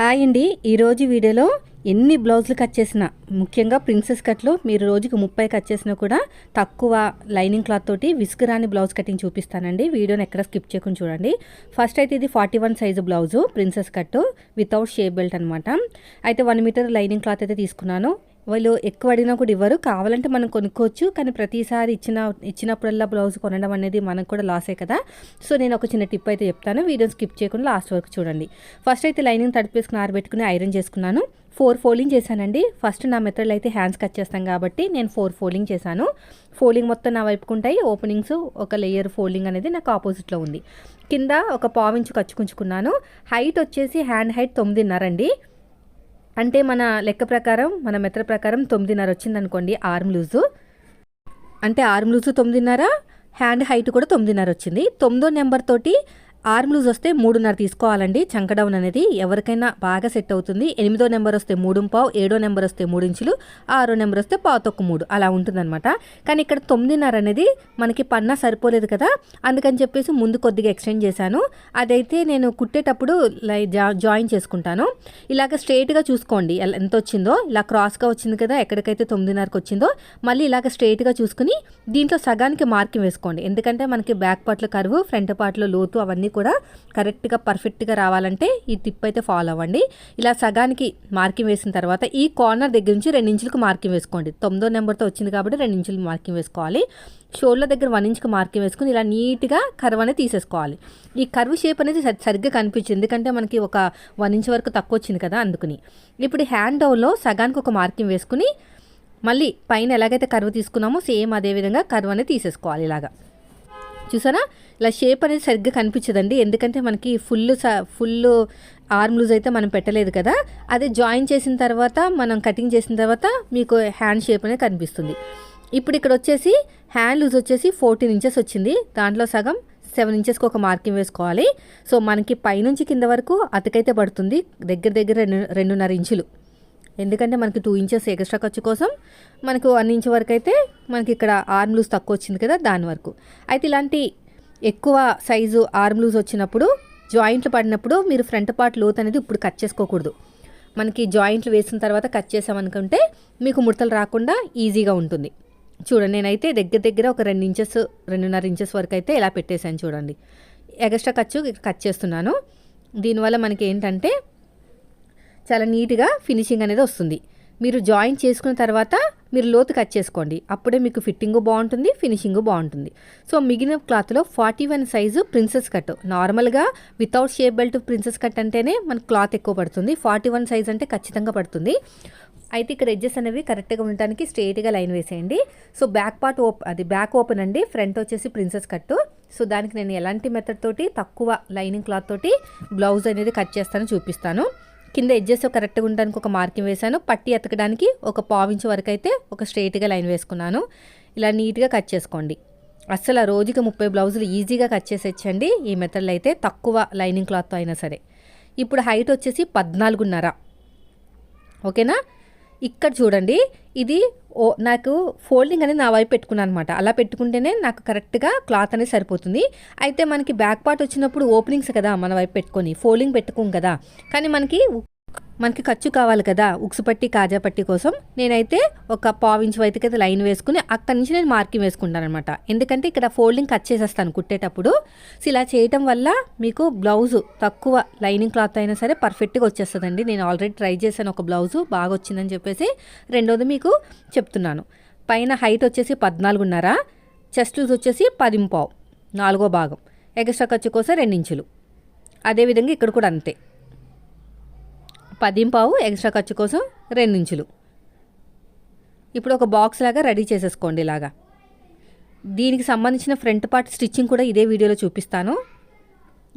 Hi అండి. ఈరోజు వీడియోలో ఎన్ని బ్లౌజులు కట్ చేసినా ముఖ్యంగా ప్రిన్సెస్ కట్లు మీరు రోజుకి ముప్పై కట్ చేసినా కూడా తక్కువ లైనింగ్ క్లాత్ తోటి విసుగురాని బ్లౌజ్ కటింగ్ చూపిస్తానండి. వీడియోని ఎక్కడ స్కిప్ చేయకుండా చూడండి. ఫస్ట్ అయితే ఇది forty one size blouse princess cut without shape belt అనమాట అయితే వన్ మీటర్ లైనింగ్ క్లాత్ అయితే తీసుకున్నాను. వాళ్ళు ఎక్కువ అడిగినా కూడా ఇవ్వరు. కావాలంటే మనం కొనుక్కోవచ్చు. కానీ ప్రతిసారి ఇచ్చిన ఇచ్చినప్పుడల్లా బ్లౌజ్ కొనడం అనేది మనకు కూడా లాసే కదా. సో నేను ఒక చిన్న టిప్ అయితే చెప్తాను. వీడియో స్కిప్ చేయకుండా లాస్ట్ వరకు చూడండి. ఫస్ట్ అయితే లైనింగ్ తడిపేసుకుని ఆరబెట్టుకుని ఐరన్ చేసుకున్నాను. ఫోర్ ఫోల్డింగ్ చేశానండి. ఫస్ట్ నా మెథడ్లో అయితే హ్యాండ్స్ కట్ చేస్తాం కాబట్టి నేను ఫోర్ ఫోల్డింగ్ చేశాను. ఫోల్డింగ్ మొత్తం నా వైపుకుంటాయి ఓపెనింగ్స్ ఒక లేయర్ ఫోల్డింగ్ అనేది నాకు ఆపోజిట్లో ఉంది. కింద ఒక పావించు కచ్చుకుంచుకున్నాను. హైట్ వచ్చేసి హ్యాండ్ హైట్ తొమ్మిదిన్నర అండి. అంటే మన లెక్క ప్రకారం మన మెత్ర ప్రకారం తొమ్మిదిన్నర వచ్చిందనుకోండి ఆర్మ్ లూజు. అంటే ఆర్మ్ లూజు తొమ్మిదిన్నర హ్యాండ్ హైట్ కూడా తొమ్మిదిన్నర వచ్చింది. తొమ్మిదో నెంబర్ తోటి ఆర్మ్ లూజ్ వస్తే మూడున్నర తీసుకోవాలండి. చంక డౌన్ అనేది ఎవరికైనా బాగా సెట్ అవుతుంది. ఎనిమిదో నెంబర్ వస్తే మూడు పావు ఏడో నెంబర్ వస్తే మూడు ఇంచులు ఆరో నెంబర్ వస్తే పావు తొక్కు మూడు. అలా ఉంటుందన్నమాట. కానీ ఇక్కడ తొమ్మిదిన్నర అనేది మనకి పన్నా సరిపోలేదు కదా. అందుకని చెప్పేసి ముందు కొద్దిగా ఎక్స్టెండ్ చేశాను. అదైతే నేను కుట్టేటప్పుడు లై జా జాయిన్ చేసుకుంటాను. ఇలాగ స్ట్రైట్గా చూసుకోండి. ఎలా- ఎంత వచ్చిందో ఇలా క్రాస్గా వచ్చింది కదా ఎక్కడికైతే తొమ్మిదిన్నరకు వచ్చిందో మళ్ళీ ఇలాగ స్ట్రైట్గా చూసుకుని దీంట్లో సగానికి మార్కింగ్ వేసుకోండి. ఎందుకంటే మనకి బ్యాక్ పార్ట్లో కరువు ఫ్రంట్ పార్ట్లో లోతు అవన్నీ కూడా కరెక్ట్గా పర్ఫెక్ట్గా రావాలంటే ఈ టిప్ అయితే ఫాలో అవ్వండి. ఇలా సగానికి మార్కింగ్ వేసిన తర్వాత ఈ కార్నర్ దగ్గర నుంచి రెండించులకు మార్కింగ్ వేసుకోండి. తొమ్మిదో నెంబర్తో వచ్చింది కాబట్టి రెండించులు మార్కింగ్ వేసుకోవాలి. షోల్డర్ దగ్గర వన్ ఇంచ్కి మార్కింగ్ వేసుకుని ఇలా నీట్గా కర్వ్ అనేది తీసేసుకోవాలి. ఈ కర్వ్ షేప్ అనేది సరిగ్గా కనిపించింది. ఎందుకంటే మనకి ఒక వన్ ఇంచ్ వరకు తక్కువ వచ్చింది కదా అందుకుని. ఇప్పుడు హ్యాండ్ డౌన్లో సగానికి ఒక మార్కింగ్ వేసుకుని మళ్ళీ పైన ఎలాగైతే కర్వ్ తీసుకున్నామో సేమ్ అదే విధంగా కర్వ్ అనేది తీసేసుకోవాలి ఇలాగా. చూసారా? ఇలా షేప్ అనేది సరిగ్గా కనిపించదండి. ఎందుకంటే మనకి ఫుల్ ఫుల్ ఆర్మ్ లూజ్ అయితే మనం పెట్టలేదు కదా. అదే జాయిన్ చేసిన తర్వాత మనం కటింగ్ చేసిన తర్వాత మీకు హ్యాండ్ షేప్ అనేది కనిపిస్తుంది. ఇప్పుడు ఇక్కడ వచ్చేసి హ్యాండ్ లూజ్ వచ్చేసి ఫోర్టీన్ ఇంచెస్ వచ్చింది. దాంట్లో సగం సెవెన్ ఇంచెస్కి ఒక మార్కింగ్ వేసుకోవాలి. సో మనకి పైనుంచి కింద వరకు అతకైతే పడుతుంది. దగ్గర దగ్గర రెండు రెండున్నర ఇంచులు. ఎందుకంటే మనకి టూ ఇంచెస్ ఎక్స్ట్రా ఖర్చు కోసం మనకు వన్ ఇంచ్ వరకు అయితే మనకి ఇక్కడ ఆర్మ్ లూజ్ తక్కువ వచ్చింది కదా దాని వరకు. అయితే ఇలాంటి ఎక్కువ సైజు ఆర్మ్ లూజ్ వచ్చినప్పుడు జాయింట్లు పడినప్పుడు మీరు ఫ్రంట్ పార్ట్ లోత్ అనేది ఇప్పుడు కట్ చేసుకోకూడదు. మనకి జాయింట్లు వేసిన తర్వాత కట్ చేసామనుకుంటే మీకు ముడతలు రాకుండా ఈజీగా ఉంటుంది. చూడండి నేనైతే దగ్గర దగ్గర ఒక రెండు ఇంచెస్ రెండున్నర ఇంచెస్ వరకు అయితే ఇలా పెట్టేశాను చూడండి. ఎక్స్ట్రా ఖర్చు కట్ చేస్తున్నాను. దీనివల్ల మనకి ఏంటంటే చాలా నీట్గా ఫినిషింగ్ అనేది వస్తుంది. మీరు జాయిన్ చేసుకున్న తర్వాత మీరు లోతు కట్ చేసుకోండి. అప్పుడే మీకు ఫిట్టింగ్ బాగుంటుంది ఫినిషింగ్ బాగుంటుంది. సో మిగిలిన క్లాత్లో forty one size princess cut. నార్మల్గా without shape belt princess cut అంటేనే మన క్లాత్ ఎక్కువ పడుతుంది. ఫార్టీ వన్ సైజ్ అంటే ఖచ్చితంగా పడుతుంది. అయితే ఇక్కడ ఎడ్జెస్ అనేవి కరెక్ట్గా ఉండటానికి స్ట్రైట్గా లైన్ వేసేయండి. సో బ్యాక్ పార్ట్ ఓప్ అది బ్యాక్ ఓపెన్ అండి. ఫ్రంట్ వచ్చేసి ప్రిన్సెస్ కట్ సో దానికి నేను ఎలాంటి మెథడ్ తోటి తక్కువ లైనింగ్ క్లాత్ తోటి బ్లౌజ్ అనేది కట్ చేస్తాను చూపిస్తాను. కింద ఎడ్జెస్ కరెక్ట్గా ఉండడానికి ఒక మార్కింగ్ వేశాను. పట్టి ఎతకడానికి ఒక పావించ్ వరకు అయితే ఒక స్ట్రైట్గా లైన్ వేసుకున్నాను. ఇలా నీట్గా కట్ చేసుకోండి. అస్సలు ఆ రోజుకి ముప్పై బ్లౌజులు ఈజీగా కట్ చేసేచ్చండి ఈ మెథడ్లో అయితే తక్కువ లైనింగ్ క్లాత్తో అయినా సరే. ఇప్పుడు హైట్ వచ్చేసి పద్నాలుగున్నర. ఓకేనా? ఇక్కడ చూడండి ఇది ఓ నాకు ఫోల్డింగ్ అనేది నా వైపు పెట్టుకున్నాను అనమాట అలా పెట్టుకుంటేనే నాకు కరెక్ట్గా క్లాత్ అనేది సరిపోతుంది. అయితే మనకి బ్యాక్ పార్ట్ వచ్చినప్పుడు ఓపెనింగ్స్ కదా మన వైపు పెట్టుకొని ఫోల్డింగ్ పెట్టుకోం కదా. కానీ మనకి మనకి ఖర్చు కావాలి కదా ఉక్సు పట్టి కాజా పట్టి కోసం. నేనైతే ఒక పావు ఇంచ్ అయితే లైన్ వేసుకుని అక్కడి నుంచి నేను మార్కింగ్ వేసుకుంటాను అనమాట ఎందుకంటే ఇక్కడ ఫోల్డింగ్ కట్ చేసేస్తాను కుట్టేటప్పుడు. సో ఇలా చేయటం వల్ల మీకు బ్లౌజ్ తక్కువ లైనింగ్ క్లాత్ అయినా సరే పర్ఫెక్ట్గా వచ్చేస్తుందండి. నేను ఆల్రెడీ ట్రై చేశాను ఒక బ్లౌజు బాగా వచ్చిందని చెప్పేసి రెండోది మీకు చెప్తున్నాను. పైన హైట్ వచ్చేసి పద్నాలుగున్నర చెస్ట్ లూజ్ వచ్చేసి పదింపావు నాలుగో భాగం. ఎక్స్ట్రా ఖర్చు కోసం రెండించులు. అదేవిధంగా ఇక్కడ కూడా అంతే. పదింపావు ఎక్స్ట్రా ఖర్చు కోసం రెండించులు. ఇప్పుడు ఒక బాక్స్ లాగా రెడీ చేసేసుకోండి ఇలాగా. దీనికి సంబంధించిన ఫ్రంట్ పార్ట్ స్టిచ్చింగ్ కూడా ఇదే వీడియోలో చూపిస్తాను.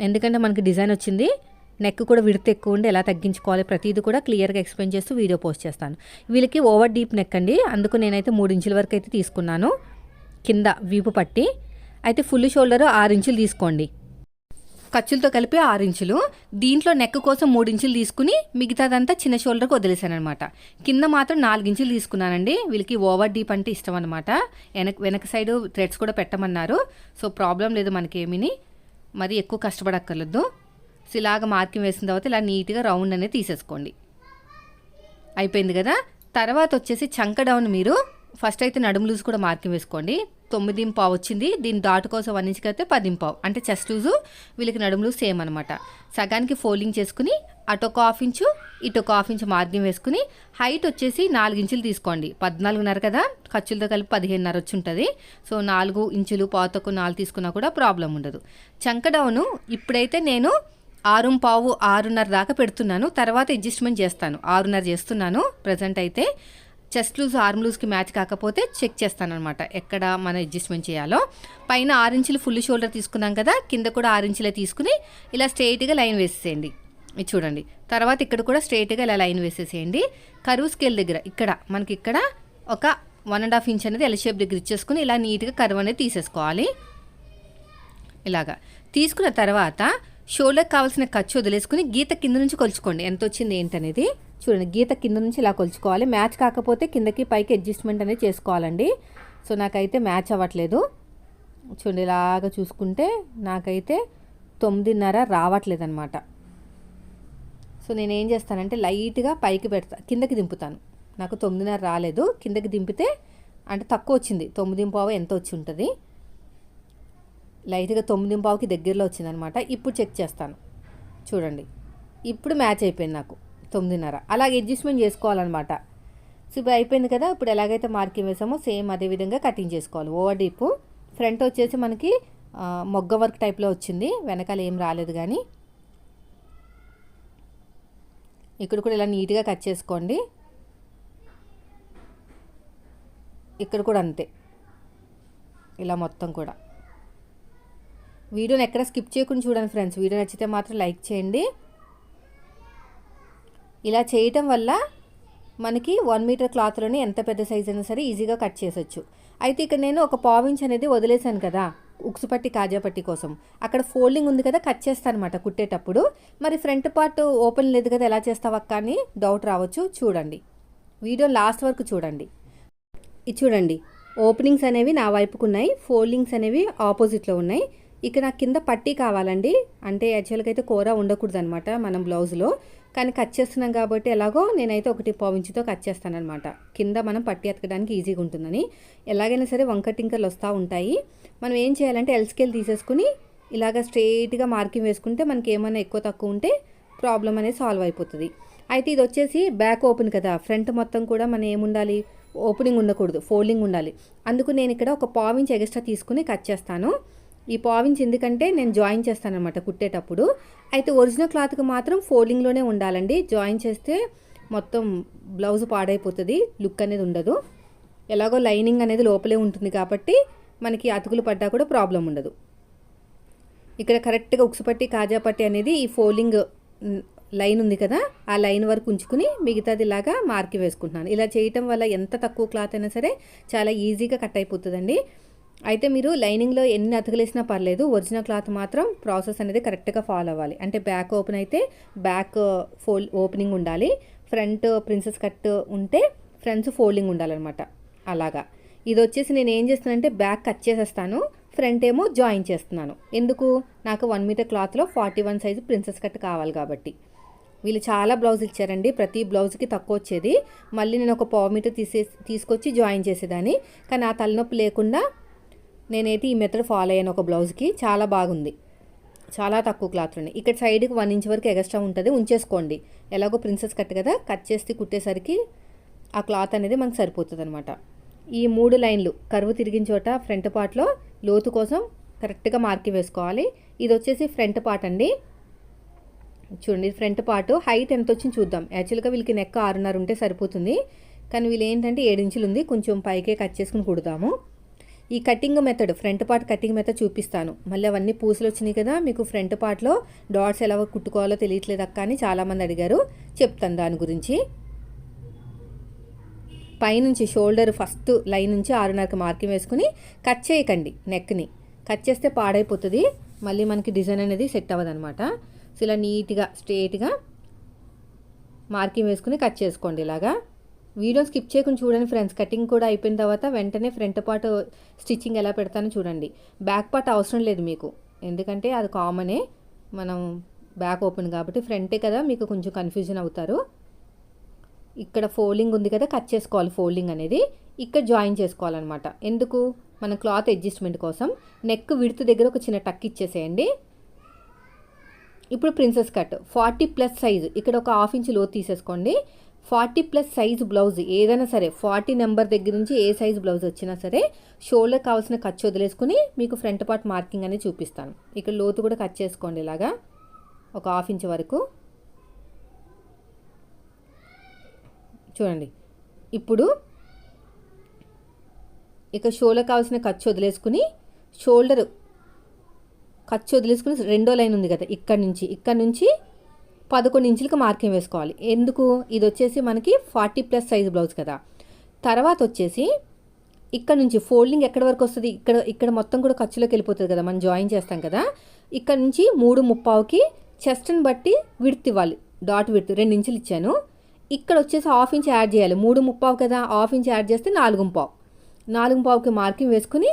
ఎందుకంటే మనకి డిజైన్ వచ్చింది నెక్ కూడా విడత ఎక్కువ ఉండి ఎలా తగ్గించుకోవాలి ప్రతిదీ కూడా క్లియర్గా ఎక్స్ప్లెయిన్ చేస్తూ వీడియో పోస్ట్ చేస్తాను. వీళ్ళకి ఓవర్ డీప్ నెక్ అండి అందుకు నేనైతే మూడు ఇంచుల వరకు అయితే తీసుకున్నాను. కింద వీపు పట్టి అయితే ఫుల్ షోల్డర్ ఆరు ఇంచులు తీసుకోండి. ఖర్చులతో కలిపి ఆరు ఇంచులు. దీంట్లో నెక్ కోసం మూడు ఇంచులు తీసుకుని మిగతాదంతా చిన్న షోల్డర్కి వదిలేసాను అనమాట కింద మాత్రం నాలుగు ఇంచులు తీసుకున్నానండి. వీళ్ళకి ఓవర్ డీప్ అంటే ఇష్టం అనమాట వెనక వెనక సైడ్ థ్రెడ్స్ కూడా పెట్టమన్నారు. సో ప్రాబ్లం లేదు మనకేమిని మరి ఎక్కువ కష్టపడక్కర్లేదు. సో ఇలాగ మార్కింగ్ వేసిన తర్వాత ఇలా నీట్గా రౌండ్ అనేది తీసేసుకోండి. అయిపోయింది కదా? తర్వాత వచ్చేసి చంక డౌన్ మీరు. ఫస్ట్ అయితే నడుము లూజ్ కూడా మార్కింగ్ వేసుకోండి. తొమ్మిది పావు వచ్చింది. దీని డాట్ కోసం వన్ ఇంచ్కి అయితే పది పావు అంటే చెస్ట్ లూజు వీళ్ళకి నడుములు సేమ్ అనమాట సగానికి ఫోల్డింగ్ చేసుకుని అటు ఒక హాఫ్ ఇంచు ఇటు ఒక హాఫ్ ఇంచు మార్కింగ్ వేసుకుని హైట్ వచ్చేసి నాలుగు ఇంచులు తీసుకోండి. పద్నాలుగున్నర కదా ఖర్చులతో కలిపి పదిహేనున్నర వచ్చి ఉంటుంది. సో నాలుగు ఇంచులు పాతకు నాలుగు తీసుకున్నా కూడా ప్రాబ్లం ఉండదు. చంకడౌను ఇప్పుడైతే నేను ఆరు పావు ఆరున్నర దాకా పెడుతున్నాను. తర్వాత అడ్జస్ట్మెంట్ చేస్తాను. ఆరున్నర చేస్తున్నాను. ప్రజెంట్ అయితే చెస్ట్ లూజ్ ఆర్మ్ లూజ్కి మ్యాచ్ కాకపోతే చెక్ చేస్తాను అనమాట ఎక్కడ మనం అడ్జస్ట్మెంట్ చేయాలో. పైన ఆరు ఇంచులు ఫుల్ షోల్డర్ తీసుకున్నాం కదా కింద కూడా ఆరు ఇంచులే తీసుకుని ఇలా స్ట్రైట్గా లైన్ వేసేయండి ఇది చూడండి. తర్వాత ఇక్కడ కూడా స్ట్రైట్గా ఇలా లైన్ వేసేసేయండి. కరువు స్కేల్ దగ్గర ఇక్కడ మనకి ఇక్కడ ఒక వన్ అండ్ హాఫ్ ఇంచ్ అనేది ఎల్ షేప్ దగ్గర ఇచ్చేసుకుని ఇలా నీట్గా కరువు అనేది తీసేసుకోవాలి. ఇలాగా. తీసుకున్న తర్వాత షోల్డర్కి కావాల్సిన ఖర్చు వదిలేసుకుని గీత కింద నుంచి కొలుచుకోండి. ఎంత వచ్చింది ఏంటనేది? చూడండి గీత కింద నుంచి ఇలా కొలుచుకోవాలి. మ్యాచ్ కాకపోతే కిందకి పైకి అడ్జస్ట్మెంట్ అనేది చేసుకోవాలండి. సో నాకైతే మ్యాచ్ అవ్వట్లేదు. చూడండి ఇలాగా చూసుకుంటే నాకైతే తొమ్మిదిన్నర రావట్లేదు అనమాట సో నేను ఏం చేస్తానంటే లైట్గా పైకి పెడతా కిందకి దింపుతాను. నాకు తొమ్మిదిన్నర రాలేదు. కిందకి దింపితే అంటే తక్కువ వచ్చింది. తొమ్మిది పావు ఎంత వచ్చి ఉంటుంది? లైట్గా తొమ్మిది పావుకి దగ్గరలో వచ్చిందనమాట ఇప్పుడు చెక్ చేస్తాను. చూడండి. ఇప్పుడు మ్యాచ్ అయిపోయింది నాకు. తొమ్మిదిన్నర. అలాగే అడ్జస్ట్మెంట్ చేసుకోవాలన్నమాట. సో ఇప్పుడు అయిపోయింది కదా? ఇప్పుడు ఎలాగైతే మార్కింగ్ వేసామో సేమ్ అదే విధంగా కటింగ్ చేసుకోవాలి. Over deep. ఫ్రంట్ వచ్చేసి మనకి మొగ్గ వర్క్ టైప్లో వచ్చింది. వెనకాల ఏం రాలేదు కానీ. ఇక్కడ కూడా ఇలా నీట్గా కట్ చేసుకోండి. ఇక్కడ కూడా అంతే. ఇలా మొత్తం కూడా. వీడియోని ఎక్కడ స్కిప్ చేయకుండా చూడండి ఫ్రెండ్స్. వీడియో నచ్చితే మాత్రం లైక్ చేయండి. ఇలా చేయటం వల్ల మనకి వన్ మీటర్ క్లాత్లోనే ఎంత పెద్ద సైజ్ అయినా సరే ఈజీగా కట్ చేసొచ్చు. అయితే ఇక్కడ నేను ఒక పావించ్ అనేది వదిలేశాను కదా ఉక్సు పట్టి కాజా పట్టి కోసం. అక్కడ ఫోల్డింగ్ ఉంది కదా కట్ చేస్తాను అనమాట కుట్టేటప్పుడు. మరి ఫ్రంట్ పార్ట్ ఓపెన్ లేదు కదా ఎలా చేస్తావా కానీ డౌట్ రావచ్చు చూడండి. వీడియో లాస్ట్ వరకు చూడండి. ఇది చూడండి ఓపెనింగ్స్ అనేవి నా వైపుకు ఉన్నాయి ఫోల్డింగ్స్ అనేవి ఆపోజిట్లో ఉన్నాయి. ఇక్కడ నాకు కింద పట్టీ కావాలండి అంటే యాక్చువల్గా అయితే కూర ఉండకూడదు అనమాట మనం బ్లౌజ్లో కానీ కట్ చేస్తున్నాం కాబట్టి ఎలాగో నేనైతే ఒకటి పావించుతో కట్ చేస్తానమాట కింద మనం పట్టి ఎతకడానికి ఈజీగా ఉంటుందని. ఎలాగైనా సరే వంక టింకర్లు వస్తూ ఉంటాయి. మనం ఏం చేయాలంటే ఎల్ స్కేల్ తీసేసుకుని ఇలాగ స్ట్రైట్గా మార్కింగ్ వేసుకుంటే మనకి ఏమైనా ఎక్కువ తక్కువ ఉంటే ప్రాబ్లం అనేది సాల్వ్ అయిపోతుంది. అయితే ఇది వచ్చేసి బ్యాక్ ఓపెన్ కదా. ఫ్రంట్ మొత్తం కూడా మనం ఏముండాలి? ఓపెనింగ్ ఉండకూడదు. ఫోల్డింగ్ ఉండాలి. అందుకు నేను ఇక్కడ ఒక పావించి ఎక్స్ట్రా తీసుకుని కట్ చేస్తాను. ఈ పావించ్ ఎందుకంటే నేను జాయిన్ చేస్తాను అనమాట కుట్టేటప్పుడు. అయితే ఒరిజినల్ క్లాత్కి మాత్రం ఫోల్డింగ్లోనే ఉండాలండి. జాయిన్ చేస్తే మొత్తం బ్లౌజ్ పాడైపోతుంది లుక్ అనేది ఉండదు. ఎలాగో లైనింగ్ అనేది లోపలే ఉంటుంది కాబట్టి మనకి అతుకులు పడ్డా కూడా ప్రాబ్లం ఉండదు. ఇక్కడ కరెక్ట్గా ఉక్సుపట్టి కాజాపట్టి అనేది ఈ ఫోల్డింగ్ లైన్ ఉంది కదా ఆ లైన్ వరకు ఉంచుకుని మిగతాది ఇలాగా మార్కి వేసుకుంటున్నాను. ఇలా చేయటం వల్ల ఎంత తక్కువ క్లాత్ అయినా సరే చాలా ఈజీగా కట్ అయిపోతుందండి. అయితే మీరు లైనింగ్లో ఎన్ని అతకలేసినా పర్లేదు ఒరిజినల్ క్లాత్ మాత్రం ప్రాసెస్ అనేది కరెక్ట్గా ఫాలో అవ్వాలి. అంటే బ్యాక్ ఓపెన్ అయితే బ్యాక్ ఫోల్ ఓపెనింగ్ ఉండాలి. ఫ్రంట్ ప్రిన్సెస్ కట్ ఉంటే ఫ్రంట్స్ ఫోల్డింగ్ ఉండాలన్నమాట. అలాగా. ఇది వచ్చేసి నేను ఏం చేస్తానంటే బ్యాక్ కట్ చేసేస్తాను ఫ్రంట్ ఏమో జాయిన్ చేస్తున్నాను. ఎందుకు? నాకు వన్ మీటర్ క్లాత్లో forty one size princess cut కావాలి కాబట్టి. వీళ్ళు చాలా బ్లౌజ్ ఇచ్చారండి. ప్రతి బ్లౌజ్కి తక్కువ వచ్చేది. మళ్ళీ నేను ఒక పావు మీటర్ తీసే తీసుకొచ్చి జాయిన్ చేసేదాన్ని. కానీ ఆ తలనొప్పి లేకుండా నేనైతే ఈ మెథడ్ ఫాలో అయ్యాను ఒక బ్లౌజ్కి చాలా బాగుంది. చాలా తక్కువ క్లాత్ ఉన్నాయి ఇక్కడ సైడ్కి వన్ ఇంచ్ వరకు ఎక్స్ట్రా ఉంటుంది. ఉంచేసుకోండి. ఎలాగో ప్రిన్సెస్ కట్ కదా. కట్ చేసి కుట్టేసరికి ఆ క్లాత్ అనేది మనకు సరిపోతుంది అనమాట ఈ మూడు లైన్లు కరువు తిరిగిన చోట ఫ్రంట్ పార్ట్లో లోతు కోసం కరెక్ట్గా మార్కి వేసుకోవాలి. ఇది వచ్చేసి ఫ్రంట్ పార్ట్ అండి. చూడండి ఫ్రంట్ పార్ట్ హైట్ ఎంత వచ్చింది చూద్దాం. యాక్చువల్గా వీళ్ళకి నెక్ ఆరున్నర ఉంటే సరిపోతుంది. కానీ వీళ్ళు ఏంటంటే ఏడించులు ఉంది. కొంచెం పైకే కట్ చేసుకుని కుడదాము ఈ cutting method front part cutting method చూపిస్తాను. మళ్ళీ అవన్నీ పూసలు వచ్చినాయి కదా మీకు ఫ్రంట్ పార్ట్లో డాట్స్ ఎలా కుట్టుకోవాలో తెలియట్లేదు అక్క అని చాలామంది అడిగారు. చెప్తాను దాని గురించి. పైనుంచి షోల్డర్ ఫస్ట్ లైన్ నుంచి ఆరున్నరకు మార్కింగ్ వేసుకుని కట్ చేయకండి నెక్ని కట్ చేస్తే పాడైపోతుంది. మళ్ళీ మనకి డిజైన్ అనేది సెట్ అవ్వదు అనమాట సో ఇలా నీట్గా స్ట్రేట్గా మార్కింగ్ వేసుకుని కట్ చేసుకోండి ఇలాగా. వీడియో స్కిప్ చేయకుండా చూడండి ఫ్రెండ్స్. కటింగ్ కూడా అయిపోయిన తర్వాత వెంటనే ఫ్రంట్ పార్ట్ స్టిచ్చింగ్ ఎలా పెడతానో చూడండి. బ్యాక్ పార్ట్ అవసరం లేదు మీకు. ఎందుకంటే అది కామనే. మనం బ్యాక్ ఓపెన్ కాబట్టి ఫ్రంటే కదా మీకు కొంచెం కన్ఫ్యూజన్ అవుతారు. ఇక్కడ ఫోల్డింగ్ ఉంది కదా కట్ చేసుకోవాలి ఫోల్డింగ్ అనేది. ఇక్కడ జాయిన్ చేసుకోవాలన్నమాట. ఎందుకు? మన క్లాత్ అడ్జస్ట్మెంట్ కోసం. నెక్ విడుతు దగ్గర ఒక చిన్న టక్ ఇచ్చేసేయండి. ఇప్పుడు princess cut. Forty plus size. ఇక్కడ ఒక హాఫ్ ఇంచ్లో తీసేసుకోండి. ఫార్టీ ప్లస్ సైజ్ బ్లౌజ్ ఏదైనా సరే ఫార్టీ నెంబర్ దగ్గర నుంచి ఏ సైజు బ్లౌజ్ వచ్చినా సరే షోల్డర్ కావాల్సిన ఖర్చు వదిలేసుకుని మీకు ఫ్రంట్ పార్ట్ మార్కింగ్ అనేది చూపిస్తాను. ఇక్కడ లోతు కూడా కట్ చేసుకోండి ఇలాగా. ఒక హాఫ్ ఇంచ్ వరకు. చూడండి. ఇప్పుడు ఇక షోల్డర్ కావాల్సిన ఖర్చు వదిలేసుకుని షోల్డర్ ఖర్చు వదిలేసుకుని రెండో లైన్ ఉంది కదా ఇక్కడ నుంచి ఇక్కడ నుంచి పదకొండు ఇంచులకు మార్కింగ్ వేసుకోవాలి. ఎందుకు? ఇది వచ్చేసి మనకి ఫార్టీ ప్లస్ సైజ్ బ్లౌజ్ కదా. తర్వాత వచ్చేసి ఇక్కడ నుంచి ఫోల్డింగ్ ఎక్కడి వరకు వస్తుంది? ఇక్కడ ఇక్కడ మొత్తం కూడా ఖర్చులోకి వెళ్ళిపోతుంది కదా. మనం జాయిన్ చేస్తాం కదా. ఇక్కడ నుంచి మూడు ముప్పావుకి చెస్ట్ని బట్టి విడ్త్ ఇవ్వాలి. డాట్ విడ్త్ రెండు ఇంచులు ఇచ్చాను. ఇక్కడ వచ్చేసి హాఫ్ ఇంచ్ యాడ్ చేయాలి. మూడు ముప్పావు కదా. హాఫ్ ఇంచ్ యాడ్ చేస్తే నాలుగు పావు నాలుగు పావుకి మార్కింగ్ వేసుకుని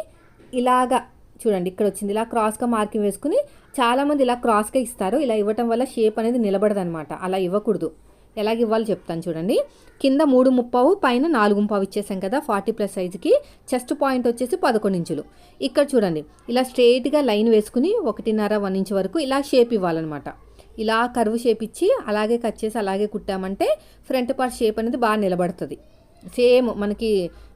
ఇలాగా చూడండి. ఇక్కడ వచ్చింది ఇలా క్రాస్గా మార్కింగ్ వేసుకుని చాలామంది ఇలా క్రాస్గా ఇస్తారు. ఇలా ఇవ్వటం వల్ల షేప్ అనేది నిలబడదు అనమాట అలా ఇవ్వకూడదు. ఎలాగ ఇవ్వాలి చెప్తాను చూడండి. కింద మూడు ముప్పావు పైన నాలుగు ముప్పావు ఇచ్చేసాం కదా ఫార్టీ ప్లస్ సైజుకి. చెస్ట్ పాయింట్ వచ్చేసి పదకొండు ఇంచులు. ఇక్కడ చూడండి ఇలా స్ట్రెయిట్గా లైన్ వేసుకుని ఒకటిన్నర వన్ ఇంచ్ వరకు ఇలా షేప్ ఇవ్వాలన్నమాట. ఇలా కరువు షేప్ ఇచ్చి అలాగే కట్ చేసి అలాగే కుట్టామంటే ఫ్రంట్ పార్ట్ షేప్ అనేది బాగా నిలబడుతుంది. సేమ్ మనకి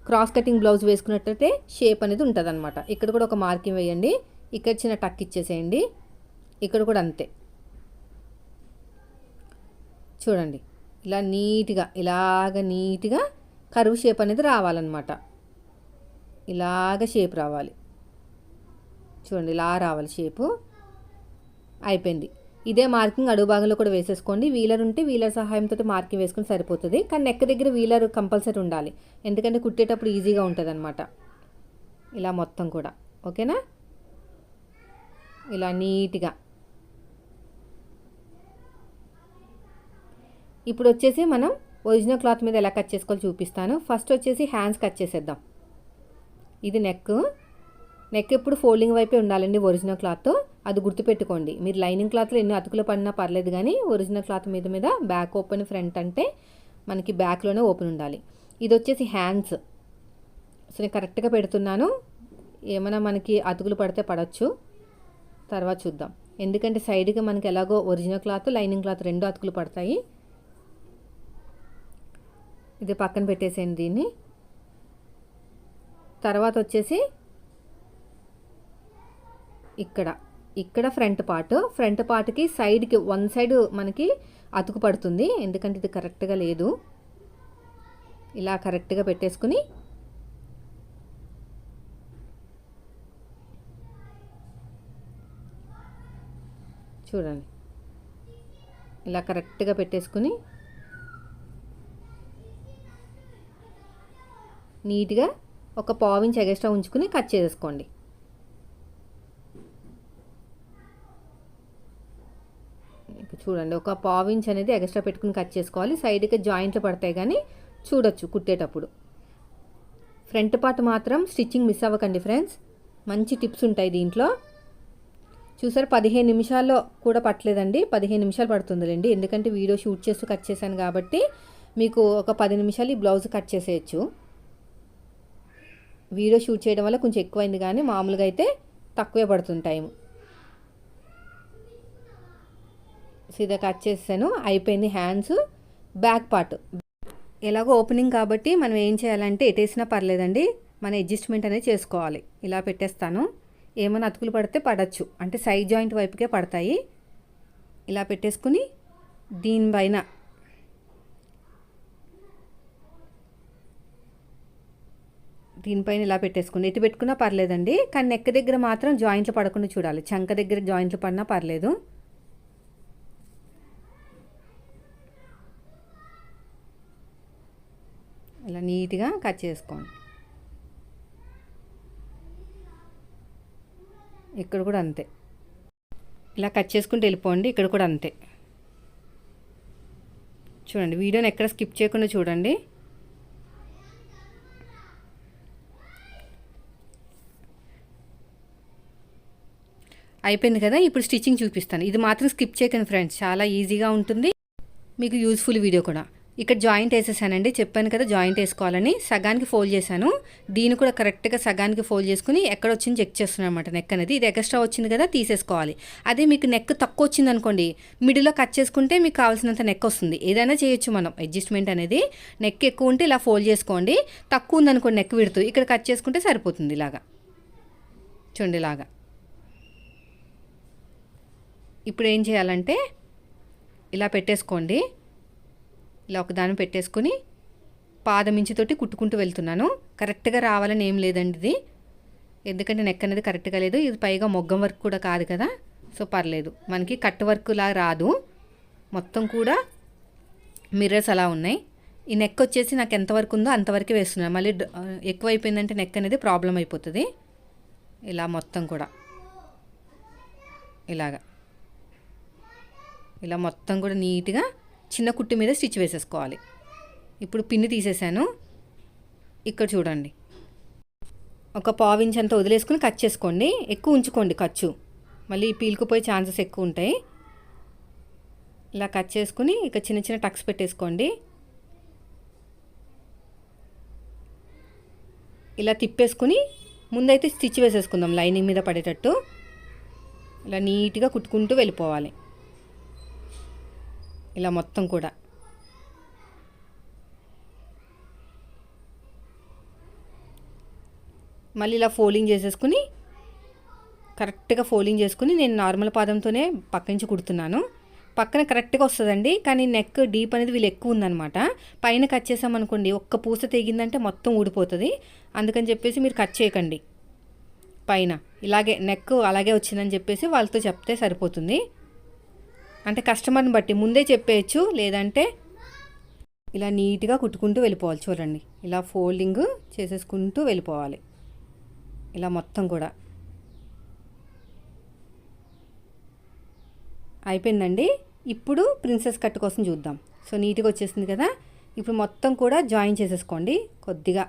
క్రాస్ కటింగ్ బ్లౌజ్ వేసుకున్నట్టయితే షేప్ అనేది ఉంటుంది అనమాట ఇక్కడ కూడా ఒక మార్కింగ్ వేయండి. ఇక్కడ చిన్న టక్ ఇచ్చేసేయండి. ఇక్కడ కూడా అంతే. చూడండి ఇలా నీట్గా ఇలాగ నీట్గా కరువు షేప్ అనేది రావాలన్నమాట. ఇలాగ షేప్ రావాలి. చూడండి ఇలా రావాలి షేపు. అయిపోయింది. ఇదే మార్కింగ్ అడుగు భాగంలో కూడా వేసేసుకోండి. వీలర్ ఉంటే వీలర్ సహాయంతో మార్కింగ్ వేసుకుని సరిపోతుంది. కానీ నెక్ దగ్గర వీలర్ కంపల్సరీ ఉండాలి. ఎందుకంటే కుట్టేటప్పుడు ఈజీగా ఉంటుంది అనమాట ఇలా మొత్తం కూడా. ఓకేనా? ఇలా నీట్గా. ఇప్పుడు వచ్చేసి మనం ఒరిజినల్ క్లాత్ మీద ఎలా కట్ చేసుకోవాలో చూపిస్తాను. ఫస్ట్ వచ్చేసి హ్యాండ్స్ కట్ చేసేద్దాం. ఇది నెక్ నెక్ ఎప్పుడు ఫోల్డింగ్ వైపే ఉండాలండి ఒరిజినల్ క్లాత్ అది గుర్తుపెట్టుకోండి. మీరు లైనింగ్ క్లాత్లో ఎన్ని అతుకులు పడినా పర్లేదు కానీ ఒరిజినల్ క్లాత్ మీద మీద బ్యాక్ ఓపెన్ ఫ్రంట్ అంటే మనకి బ్యాక్లోనే ఓపెన్ ఉండాలి. ఇది వచ్చేసి హ్యాండ్స్ సో నేను కరెక్ట్గా పెడుతున్నాను. ఏమైనా మనకి అతుకులు పడితే పడవచ్చు తర్వాత చూద్దాం. ఎందుకంటే సైడ్గా మనకి ఎలాగో ఒరిజినల్ క్లాత్ లైనింగ్ క్లాత్ రెండు అతుకులు పడతాయి. ఇది పక్కన పెట్టేసేయండి దీన్ని. తర్వాత వచ్చేసి ఇక్కడ ఇక్కడ ఫ్రంట్ పార్ట్. ఫ్రంట్ పార్ట్కి సైడ్కి వన్ సైడ్ మనకి అతుకు పడుతుంది. ఎందుకంటే ఇది కరెక్ట్గా లేదు. ఇలా కరెక్ట్గా పెట్టేసుకుని చూడండి. ఇలా కరెక్ట్గా పెట్టేసుకుని నీట్గా ఒక పావించి ఎగస్ట్రా ఉంచుకుని కట్ చేసుకోండి. చూడండి ఒక పావించ్ అనేది ఎక్స్ట్రా పెట్టుకుని కట్ చేసుకోవాలి. సైడ్కి జాయింట్లు పడతాయి కానీ చూడొచ్చు కుట్టేటప్పుడు. ఫ్రంట్ పార్ట్ మాత్రం స్టిచ్చింగ్ మిస్ అవ్వకండి ఫ్రెండ్స్. మంచి టిప్స్ ఉంటాయి దీంట్లో. చూసారు పదిహేను నిమిషాల్లో కూడా పట్టలేదండి. పదిహేను నిమిషాలు పడుతుందిలేండి. ఎందుకంటే వీడియో షూట్ చేస్తూ కట్ చేశాను కాబట్టి మీకు ఒక పది నిమిషాలు ఈ బ్లౌజ్ కట్ చేసేయచ్చు. వీడియో షూట్ చేయడం వల్ల కొంచెం ఎక్కువైంది కానీ మామూలుగా అయితే తక్కువే పడుతుంది టైం సీదా కట్ చేసాను అయిపోయింది హ్యాండ్స్. Back part. ఎలాగో ఓపెనింగ్ కాబట్టి మనం ఏం చేయాలంటే ఎటేసినా పర్లేదండి. మన అడ్జస్ట్మెంట్ అనేది చేసుకోవాలి. ఇలా పెట్టేస్తాను. ఏమైనా అతుకులు పడితే పడచ్చు. అంటే సైడ్ జాయింట్ వైపుకే పడతాయి. ఇలా పెట్టేసుకుని దీనిపైన దీనిపైన ఇలా పెట్టేసుకుని ఎటు పెట్టుకున్నా పర్లేదండి. కానీ నెక్ దగ్గర మాత్రం జాయింట్లు పడకుండా చూడాలి. చంక దగ్గర జాయింట్లు పడినా పర్లేదు. ఇలా నీట్గా కట్ చేసుకోండి. ఇక్కడ కూడా అంతే. ఇలా కట్ చేసుకుంటూ వెళ్ళిపోండి. ఇక్కడ కూడా అంతే. చూడండి వీడియోని ఎక్కడ స్కిప్ చేయకుండా చూడండి. అయిపోయింది కదా ఇప్పుడు స్టిచ్చింగ్ చూపిస్తాను. ఇది మాత్రం స్కిప్ చేయకండి ఫ్రెండ్స్ చాలా ఈజీగా ఉంటుంది. మీకు యూస్ఫుల్ వీడియో కూడా. ఇక్కడ జాయింట్ వేసేసానండి చెప్పాను కదా జాయింట్ వేసుకోవాలని సగానికి ఫోల్డ్ చేశాను. దీన్ని కూడా కరెక్ట్గా సగానికి ఫోల్డ్ చేసుకుని ఎక్కడ వచ్చింది చెక్ చేస్తున్నాను అనమాట నెక్ అనేది. ఇది ఎక్స్ట్రా వచ్చింది కదా తీసేసుకోవాలి. అదే మీకు నెక్ తక్కువ వచ్చింది అనుకోండి మిడిల్లో కట్ చేసుకుంటే మీకు కావాల్సినంత నెక్ వస్తుంది. ఏదైనా చేయొచ్చు మనం అడ్జస్ట్మెంట్ అనేది. నెక్ ఎక్కువ ఉంటే ఇలా ఫోల్డ్ చేసుకోండి. తక్కువ ఉందనుకోండి నెక్ విడుతూ ఇక్కడ కట్ చేసుకుంటే సరిపోతుంది ఇలాగా. చూడండి ఇలాగా. ఇప్పుడు ఏం చేయాలంటే ఇలా పెట్టేసుకోండి. ఇలా ఒకదాన్ని పెట్టేసుకొని పాదమించితోటి కుట్టుకుంటూ వెళ్తున్నాను. కరెక్ట్గా రావాలని ఏం లేదండి ఇది. ఎందుకంటే నెక్ అనేది కరెక్ట్గా లేదు. ఇది పైగా మొగ్గం వర్క్ కూడా కాదు కదా. సో పర్లేదు. మనకి కట్ వర్క్ లా రాదు. మొత్తం కూడా మిర్రర్స్ అలా ఉన్నాయి. ఈ నెక్ వచ్చేసి నాకు ఎంతవరకు ఉందో అంతవరకు వేస్తున్నాను. మళ్ళీ ఎక్కువ అయిపోయిందంటే నెక్ అనేది ప్రాబ్లం అయిపోతుంది. ఇలా మొత్తం కూడా. ఇలాగా. ఇలా మొత్తం కూడా నీట్గా చిన్న కుట్టు మీద స్టిచ్ వేసేసుకోవాలి. ఇప్పుడు పిన్ని తీసేసాను. ఇక్కడ చూడండి. ఒక పావు ఇంచ్ అంతా వదిలేసుకుని కట్ చేసుకోండి. ఎక్కువ ఉంచుకోండి ఖర్చు. మళ్ళీ పీలుకుపోయే ఛాన్సెస్ ఎక్కువ ఉంటాయి. ఇలా కట్ చేసుకుని ఇక చిన్న చిన్న టక్స్ పెట్టేసుకోండి. ఇలా తిప్పేసుకుని ముందైతే స్టిచ్ వేసేసుకుందాం లైనింగ్ మీద పడేటట్టు. ఇలా నీట్గా కుట్టుకుంటూ వెళ్ళిపోవాలి. ఇలా మొత్తం కూడా. మళ్ళీ ఇలా ఫోల్డింగ్ చేసేసుకుని కరెక్ట్గా ఫోల్డింగ్ చేసుకుని నేను నార్మల్ పాదంతోనే పక్క నుంచి కుడుతున్నాను. పక్కన కరెక్ట్గా వస్తుందండి కానీ నెక్ డీప్ అనేది వీళ్ళు ఎక్కువ ఉందన్నమాట. పైన కట్ చేసామనుకోండి ఒక్క పూస తెగిందంటే మొత్తం ఊడిపోతుంది. అందుకని చెప్పేసి మీరు కట్ చేయకండి. పైన. ఇలాగే నెక్ అలాగే వచ్చిందని చెప్పేసి వాళ్ళతో చెప్తే సరిపోతుంది. అంటే కస్టమర్ని బట్టి ముందే చెప్పేయచ్చు లేదంటే ఇలా నీట్గా కుట్టుకుంటూ వెళ్ళిపోవాలి చూడండి. ఇలా ఫోల్డింగ్ చేసేసుకుంటూ వెళ్ళిపోవాలి. ఇలా మొత్తం కూడా. అయిపోయిందండి. ఇప్పుడు ప్రిన్సెస్ కట్ కోసం చూద్దాం. సో నీట్గా వచ్చేసింది కదా. ఇప్పుడు మొత్తం కూడా జాయిన్ చేసేసుకోండి. కొద్దిగా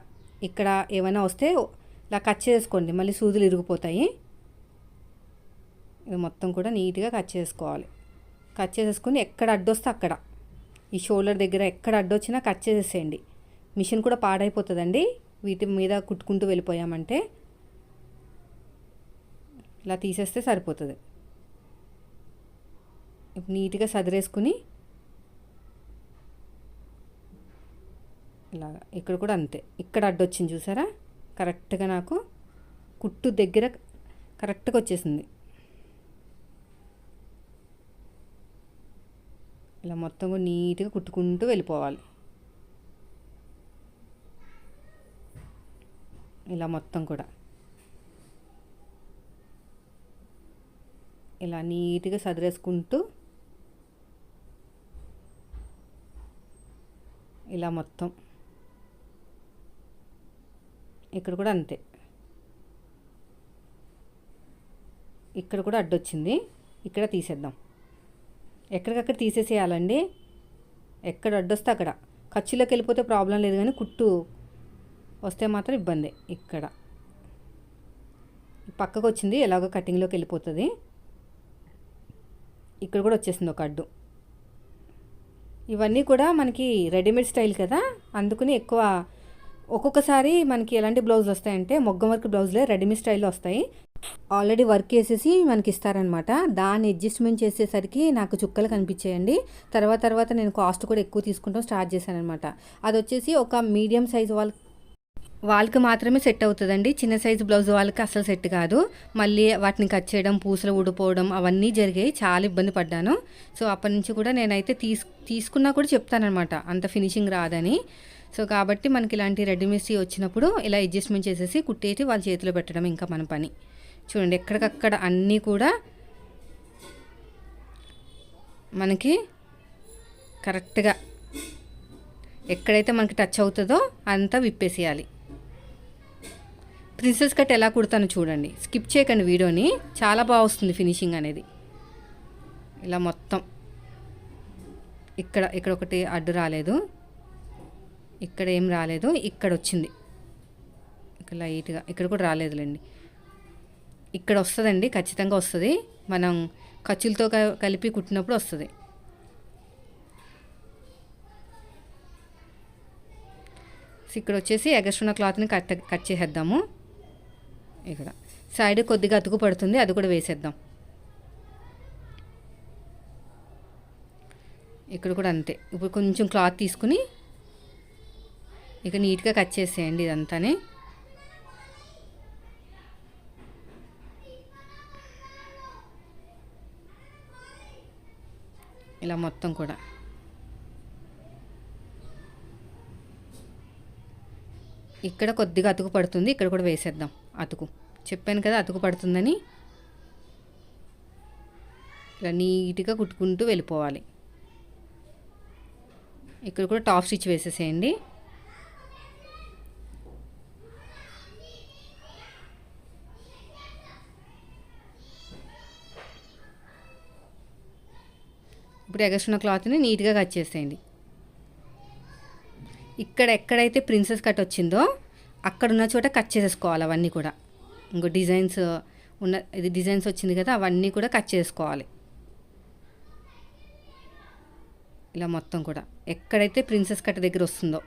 ఇక్కడ ఏమైనా వస్తే ఇలా కట్ చేసుకోండి మళ్ళీ సూదులు ఇరిగిపోతాయి. ఇది మొత్తం కూడా నీట్గా కట్ చేసుకోవాలి. కట్ చేసేసుకుని ఎక్కడ అడ్డొస్తే అక్కడ. ఈ షోల్డర్ దగ్గర ఎక్కడ అడ్డొచ్చినా కట్ చేసేసేయండి. మిషన్ కూడా పాడైపోతుందండి. వీటి మీద కుట్టుకుంటూ వెళ్ళిపోయామంటే ఇలా తీసేస్తే సరిపోతుంది. ఇప్పుడు నీట్గా సదిరేసుకుని ఇలాగా ఇక్కడ కూడా అంతే. ఇక్కడ అడ్డొచ్చింది చూసారా? కరెక్ట్గా నాకు కుట్టు దగ్గర కరెక్ట్గా వచ్చేసింది. ఇలా మొత్తం కూడా నీట్గా కుట్టుకుంటూ వెళ్ళిపోవాలి. ఇలా మొత్తం కూడా. ఇలా నీట్గా సదిరేసుకుంటూ ఇలా మొత్తం. ఇక్కడ కూడా అంతే. ఇక్కడ కూడా అడ్డొచ్చింది. ఇక్కడ తీసేద్దాం. ఎక్కడికక్కడ తీసేసేయాలండి. ఎక్కడ అడ్డొస్తే అక్కడ. ఖర్చులోకి వెళ్ళిపోతే ప్రాబ్లం లేదు కానీ కుట్టు వస్తే మాత్రం ఇబ్బంది ఇక్కడ. పక్కకు వచ్చింది ఎలాగో కటింగ్లోకి వెళ్ళిపోతుంది. ఇక్కడ కూడా వచ్చేసింది ఒక అడ్డు. ఇవన్నీ కూడా మనకి రెడీమేడ్ స్టైల్ కదా. అందుకని ఎక్కువ ఒక్కొక్కసారి మనకి ఎలాంటి బ్లౌజ్ వస్తాయంటే మొగ్గం వర్క్ బ్లౌజ్లే రెడీమేడ్ స్టైల్లో వస్తాయి. ఆల్రెడీ వర్క్ చేసేసి మనకి ఇస్తారనమాట. దాన్ని అడ్జస్ట్మెంట్ చేసేసరికి నాకు చుక్కలు కనిపించాయండి. తర్వాత తర్వాత నేను కాస్ట్ కూడా ఎక్కువ తీసుకుంటాం స్టార్ట్ చేశాను అనమాట అది వచ్చేసి ఒక మీడియం సైజ్ వాళ్ళ వాళ్ళకి మాత్రమే సెట్ అవుతుందండి. చిన్న సైజు బ్లౌజ్ వాళ్ళకి అసలు సెట్ కాదు. మళ్ళీ వాటిని కట్ చేయడం పూసలు ఊడిపోవడం అవన్నీ జరిగాయి. చాలా ఇబ్బంది పడ్డాను. సో అప్పటి నుంచి కూడా నేనైతే తీసు తీసుకున్నా కూడా చెప్తానమాట అంత ఫినిషింగ్ రాదని. సో కాబట్టి మనకి ఇలాంటి రెడీమేడ్స్ వచ్చినప్పుడు ఇలా అడ్జస్ట్మెంట్ చేసేసి కుట్టేసి వాళ్ళ చేతిలో పెట్టడం ఇంకా మన పని. చూడండి ఎక్కడికక్కడ అన్నీ కూడా మనకి కరెక్ట్గా ఎక్కడైతే మనకి టచ్ అవుతుందో అంతా విప్పేసేయాలి. ప్రిన్సెస్ కట్ ఎలా కుడతానో చూడండి. స్కిప్ చేయకండి వీడియోని. చాలా బాగా వస్తుంది ఫినిషింగ్ అనేది. ఇలా మొత్తం. ఇక్కడ ఇక్కడ ఒకటి అడ్డు రాలేదు. ఇక్కడ ఏం రాలేదు. ఇక్కడ వచ్చింది. ఇక్కడ లైట్గా. ఇక్కడ కూడా రాలేదులేండి. ఇక్కడ వస్తుందండి ఖచ్చితంగా వస్తుంది. మనం ఖర్చులతో కలిపి కుట్టినప్పుడు వస్తుంది. సో ఇక్కడ వచ్చేసి ఎగస్ట్రున్న క్లాత్ని కట్ కట్ చేసేద్దాము. ఇక్కడ. సైడ్ కొద్దిగా అతుకు పడుతుంది అది కూడా వేసేద్దాం. ఇక్కడ కూడా అంతే. ఇప్పుడు కొంచెం క్లాత్ తీసుకుని ఇక నీట్గా కట్ చేసేయండి ఇదంతానే. ఇలా మొత్తం కూడా. ఇక్కడ కొద్దిగా అతుకు పడుతుంది ఇక్కడ కూడా వేసేద్దాం. అతుకు. చెప్పాను కదా అతుకు పడుతుందని. ఇలా నీట్గా కుట్టుకుంటూ వెళ్ళిపోవాలి. ఇక్కడ కూడా టాప్ స్టిచ్ వేసేసేయండి. ఇప్పుడు ఎగస్ట్రున్న క్లాత్ని నీట్గా కట్ చేసేయండి. ఇక్కడ ఎక్కడైతే ప్రిన్సెస్ కట్ వచ్చిందో అక్కడ ఉన్న చోట కట్ చేసేసుకోవాలి అవన్నీ కూడా. ఇంకో డిజైన్స్ ఉన్న ఇది డిజైన్స్ వచ్చింది కదా అవన్నీ కూడా కట్ చేసుకోవాలి. ఇలా మొత్తం కూడా. ఎక్కడైతే ప్రిన్సెస్ కట్ దగ్గర వస్తుందో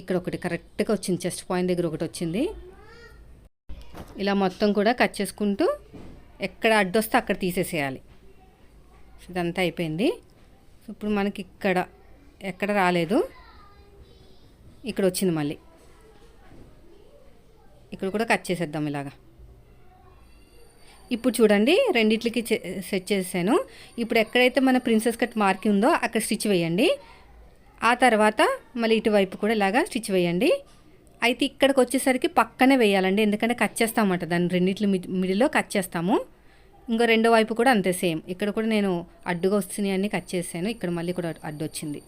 ఇక్కడ ఒకటి కరెక్ట్గా వచ్చింది చెస్ట్ పాయింట్ దగ్గర ఒకటి వచ్చింది. ఇలా మొత్తం కూడా కట్ చేసుకుంటూ ఎక్కడ అడ్డొస్తే అక్కడ తీసేసేయాలి. ఇదంతా అయిపోయింది. ఇప్పుడు మనకి ఇక్కడ ఎక్కడ రాలేదు. ఇక్కడ వచ్చింది మళ్ళీ. ఇక్కడ కూడా కట్ చేసేద్దాం ఇలాగా. ఇప్పుడు చూడండి రెండిట్లకి సెట్ చేసాను ఇప్పుడు ఎక్కడైతే మన ప్రిన్సెస్ కట్ మార్కి ఉందో అక్కడ స్టిచ్ వేయండి. ఆ తర్వాత మళ్ళీ ఇటువైపు కూడా ఇలాగా స్టిచ్ వేయండి. అయితే ఇక్కడికి వచ్చేసరికి పక్కనే వేయాలండి ఎందుకంటే కట్ చేస్తామంట. దాన్ని రెండిట్ల మిడ్- మిడిల్లో కట్ చేస్తాము. ఇంకో రెండో వైపు కూడా అంతే సేమ్. ఇక్కడ కూడా నేను అడ్డుగా వస్తున్నాయి అన్నీ కట్ చేశాను. ఇక్కడ మళ్ళీ కూడా అడ్డు వచ్చింది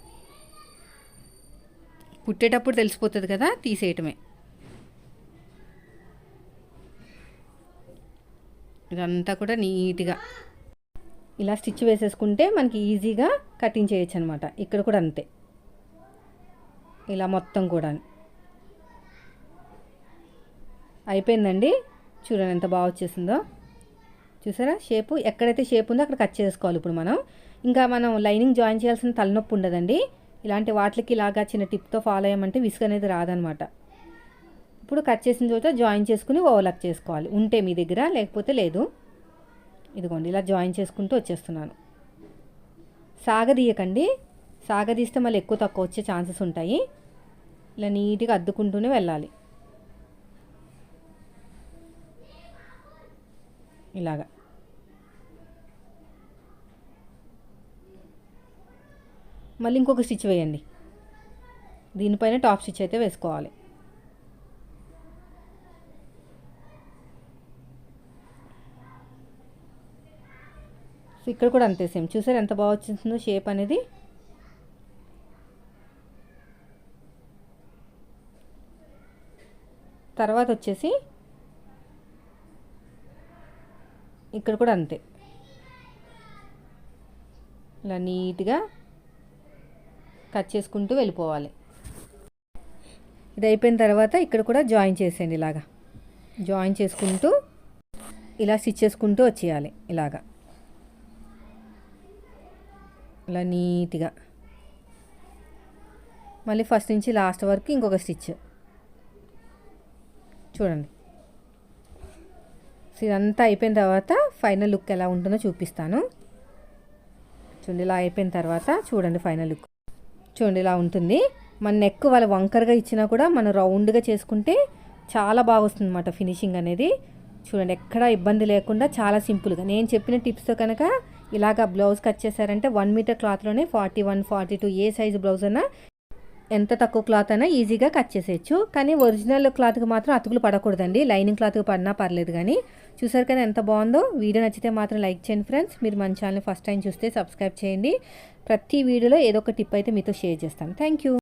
కుట్టేటప్పుడు తెలిసిపోతుంది కదా తీసేయటమే. ఇదంతా కూడా నీట్గా. ఇలా స్టిచ్ వేసేసుకుంటే మనకి ఈజీగా కటింగ్ చేయొచ్చు అనమాట ఇక్కడ కూడా అంతే. ఇలా మొత్తం కూడా. అయిపోయిందండి? చూడండి ఎంత బాగా వచ్చేసిందో. చూసారా? షేపు ఎక్కడైతే షేప్ ఉందో అక్కడ కట్ చేసుకోవాలి ఇప్పుడు మనం. ఇంకా మనం లైనింగ్ జాయిన్ చేయాల్సిన తలనొప్పి ఉండదండి. ఇలాంటి వాటికి ఇలాగా చిన్న టిప్తో ఫాలో అయ్యామంటే విసుగు అనేది రాదనమాట. ఇప్పుడు కట్ చేసిన తర్వాత జాయిన్ చేసుకుని ఓవర్లాక్ చేసుకోవాలి. ఉంటే మీ దగ్గర లేకపోతే లేదు. ఇదిగోండి ఇలా జాయిన్ చేసుకుంటూ వచ్చేస్తున్నాను. సాగదీయకండి. సాగదీస్తే మళ్ళీ ఎక్కువ తక్కువ వచ్చే ఛాన్సెస్ ఉంటాయి. ఇలా నీట్గా అద్దుకుంటూనే వెళ్ళాలి. ఇలాగా. మళ్ళీ ఇంకొక స్టిచ్ వేయండి. దీనిపైన టాప్ స్టిచ్ అయితే వేసుకోవాలి. సో ఇక్కడ కూడా అంతే సేమ్. చూసారు ఎంత బాగా వచ్చిందో షేప్ అనేది? తర్వాత వచ్చేసి ఇక్కడ కూడా అంతే. ఇలా నీట్గా కట్ చేసుకుంటూ వెళ్ళిపోవాలి. ఇది అయిపోయిన తర్వాత ఇక్కడ కూడా జాయిన్ చేసేయండి ఇలాగా. జాయిన్ చేసుకుంటూ ఇలా స్టిచ్ చేసుకుంటూ వచ్చేయాలి ఇలాగా. ఇలా నీట్గా. మళ్ళీ ఫస్ట్ నుంచి లాస్ట్ వరకు ఇంకొక స్టిచ్. చూడండి. సో ఇదంతా అయిపోయిన తర్వాత ఫైనల్ లుక్ ఎలా ఉంటుందో చూపిస్తాను. చూడండి ఇలా అయిపోయిన తర్వాత చూడండి ఫైనల్ లుక్. చూడండి ఇలా ఉంటుంది. మన నెక్ వాళ్ళ వంకరగా ఇచ్చినా కూడా మనం రౌండ్గా చేసుకుంటే చాలా బాగా వస్తుంది అనమాట ఫినిషింగ్ అనేది. చూడండి ఎక్కడ ఇబ్బంది లేకుండా చాలా సింపుల్గా నేను చెప్పిన టిప్స్తో కనుక ఇలాగ బ్లౌజ్ కట్ చేశారంటే వన్ మీటర్ క్లాత్లోనే ఫార్టీ వన్ ఫార్టీ టూ ఏ సైజు బ్లౌజ్ అయినా ఎంత తక్కువ క్లాత్ అయినా ఈజీగా కట్ చేసేయచ్చు. కానీ ఒరిజినల్ క్లాత్కి మాత్రం అతుకులు పడకూడదండి. లైనింగ్ క్లాత్కి పడినా పర్లేదు కానీ చూసారు కదా ఎంత బాగుందో? వీడియో నచ్చితే మాత్రం లైక్ చేయండి ఫ్రెండ్స్. మీరు మన ఛానల్ ఫస్ట్ టైం చూస్తే సబ్స్క్రైబ్ చేయండి. ప్రతి వీడియోలో ఏదో ఒక టిప్ అయితే మీతో షేర్ చేస్తాను. Thank you